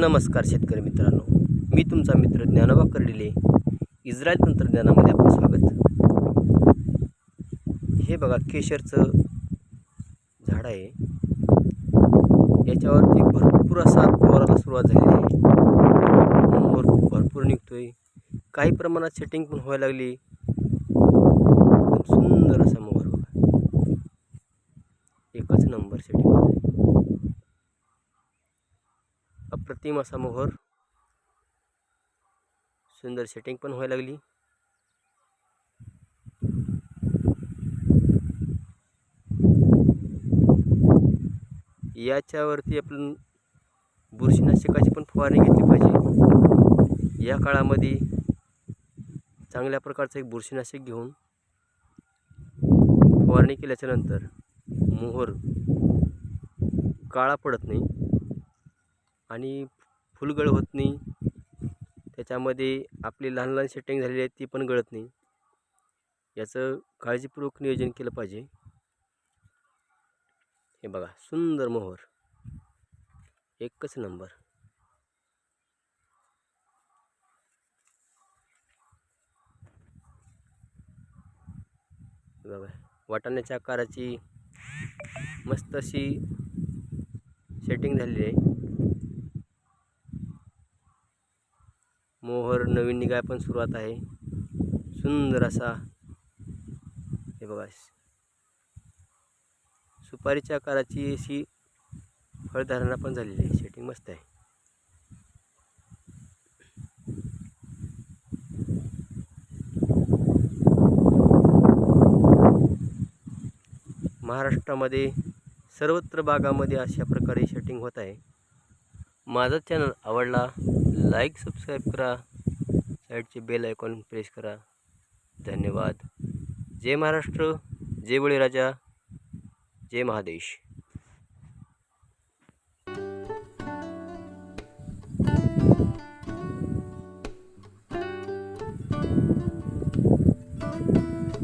नमस्कार शेतकरी मित्रांनो. मी तुमचा मित्र ज्ञानोबा कर्डिले इस्रायल तंत्रज्ञानामध्ये आपलं स्वागत. हे बघा केशरचं झाड आहे. याच्यावरती भरपूर असा मोराला सुरुवात झालेली आहे. मोर भरपूर निघतो आहे काही प्रमाणात सेटिंग पण व्हायला लागली. एकदम सुंदर असा मोहर बघा. एकच नंबर सेटिंग होत आहे अप्रतिम असा मोहर सुंदर सेटिंग पण व्हायला लागली. याच्यावरती आपण बुरशीनाशकाची पण फवारणी घेतली पाहिजे. या काळामध्ये चांगल्या प्रकारचं एक बुरशीनाशक घेऊन फवारणी केल्याच्यानंतर मोहर काळा पडत नाही. आणि फुलगळ होत नाही. त्याच्यामध्ये आपली लहान लहान सेटिंग झालेली आहे ती पण गळत नाही. याचं काळजीपूर्वक नियोजन केलं पाहिजे. हे बघा सुंदर मोहर. एकच नंबर. बघा वाटाण्याच्या आकाराची मस्त अशी सेटिंग झालेली आहे. त्यावर नवीन निघाय पण सुरुवात आहे. सुंदर असा हे बघा सुपारीच्या आकाराची अशी फळधारणा पण झालेली आहे. सेटिंग मस्त आहे. महाराष्ट्रामध्ये सर्वत्र बागामध्ये अशा प्रकारे सेटिंग होत आहे. माझा चॅनल आवडला लाईक सबस्क्राईब करा. साईडचे बेल आयकॉन प्रेस करा. धन्यवाद. जय महाराष्ट्र. जय बळीराजा. जय महादेश.